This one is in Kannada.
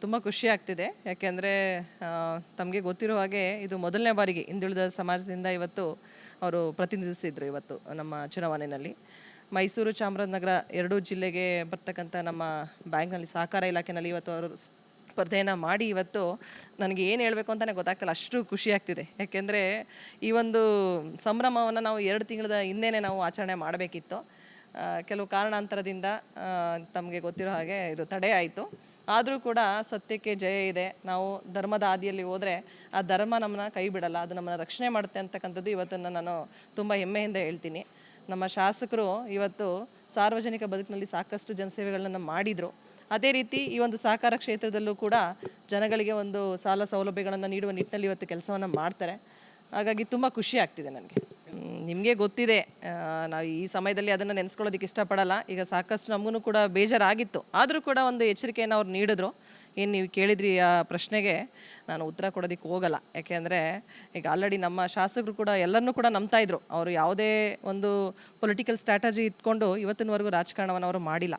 ತುಂಬ ಖುಷಿ ಆಗ್ತಿದೆ. ಯಾಕೆಂದರೆ ತಮಗೆ ಗೊತ್ತಿರೋ ಹಾಗೆ ಇದು ಮೊದಲನೇ ಬಾರಿಗೆ ಹಿಂದುಳಿದ ಸಮಾಜದಿಂದ ಇವತ್ತು ಅವರು ಪ್ರತಿನಿಧಿಸಿದ್ರು ಇವತ್ತು ನಮ್ಮ ಚುನಾವಣೆಯಲ್ಲಿ. ಮೈಸೂರು ಚಾಮರಾಜನಗರ ಎರಡೂ ಜಿಲ್ಲೆಗೆ ಬರ್ತಕ್ಕಂಥ ನಮ್ಮ ಬ್ಯಾಂಕ್ನಲ್ಲಿ ಸಹಕಾರ ಇಲಾಖೆಯಲ್ಲಿ ಇವತ್ತು ಅವರು ಸ್ಪರ್ಧೆಯನ್ನು ಮಾಡಿ ಇವತ್ತು ನನಗೆ ಏನು ಹೇಳಬೇಕು ಅಂತಲೇ ಗೊತ್ತಾಗ್ತಿಲ್ಲ. ಅಷ್ಟು ಖುಷಿ ಆಗ್ತಿದೆ. ಯಾಕೆಂದರೆ, ಈ ಒಂದು ಸಂಭ್ರಮವನ್ನು ನಾವು ಎರಡು ತಿಂಗಳ ಹಿಂದೆನೇ ನಾವು ಆಚರಣೆ ಮಾಡಬೇಕಿತ್ತು. ಕೆಲವು ಕಾರಣಾಂತರದಿಂದ ತಮಗೆ ಗೊತ್ತಿರೋ ಹಾಗೆ ಇದು ತಡೆ ಆಯಿತು. ಆದರೂ ಕೂಡ ಸತ್ಯಕ್ಕೆ ಜಯ ಇದೆ. ನಾವು ಧರ್ಮದ ಹಾದಿಯಲ್ಲಿ ಹೋದರೆ ಆ ಧರ್ಮ ನಮ್ಮನ್ನ ಕೈ ಬಿಡಲ್ಲ. ಅದು ನಮ್ಮನ್ನ ರಕ್ಷಣೆ ಮಾಡುತ್ತೆ ಅಂತಕ್ಕಂಥದ್ದು ಇವತ್ತನ್ನು ನಾನು ತುಂಬ ಹೆಮ್ಮೆಯಿಂದ ಹೇಳ್ತೀನಿ. ನಮ್ಮ ಶಾಸಕರು ಇವತ್ತು ಸಾರ್ವಜನಿಕ ಬದುಕಿನಲ್ಲಿ ಸಾಕಷ್ಟು ಜನಸೇವೆಗಳನ್ನು ಮಾಡಿದರು. ಅದೇ ರೀತಿ ಈ ಒಂದು ಸಹಕಾರ ಕ್ಷೇತ್ರದಲ್ಲೂ ಕೂಡ ಜನಗಳಿಗೆ ಒಂದು ಸಾಲ ಸೌಲಭ್ಯಗಳನ್ನು ನೀಡುವ ನಿಟ್ಟಿನಲ್ಲಿ ಇವತ್ತು ಕೆಲಸವನ್ನು ಮಾಡ್ತಾರೆ. ಹಾಗಾಗಿ ತುಂಬ ಖುಷಿ ಆಗ್ತಿದೆ ನನಗೆ. ನಿಮಗೆ ಗೊತ್ತಿದೆ ನಾವು ಈ ಸಮಯದಲ್ಲಿ ಅದನ್ನು ನೆನೆಸ್ಕೊಳ್ಳೋದಕ್ಕೆ ಇಷ್ಟಪಡಲ್ಲ. ಈಗ ಸಾಕಷ್ಟು ನಮಗೂ ಕೂಡ ಬೇಜಾರಾಗಿತ್ತು. ಆದರೂ ಕೂಡ ಒಂದು ಎಚ್ಚರಿಕೆಯನ್ನು ಅವ್ರು ನೀಡಿದ್ರು. ಏನು ನೀವು ಕೇಳಿದ್ರಿ ಆ ಪ್ರಶ್ನೆಗೆ? ನಾನು ಉತ್ತರ ಕೊಡೋದಕ್ಕೆ ಹೋಗಲ್ಲ. ಯಾಕೆಂದರೆ ಈಗ ಆಲ್ರೆಡಿ ನಮ್ಮ ಶಾಸಕರು ಕೂಡ ಎಲ್ಲರನ್ನೂ ಕೂಡ ನಂಬ್ತಾ ಇದ್ರು. ಅವರು ಯಾವುದೇ ಒಂದು ಪೊಲಿಟಿಕಲ್ ಸ್ಟ್ರಾಟಜಿ ಇಟ್ಕೊಂಡು ಇವತ್ತಿನವರೆಗೂ ರಾಜಕಾರಣವನ್ನು ಅವರು ಮಾಡಿಲ್ಲ.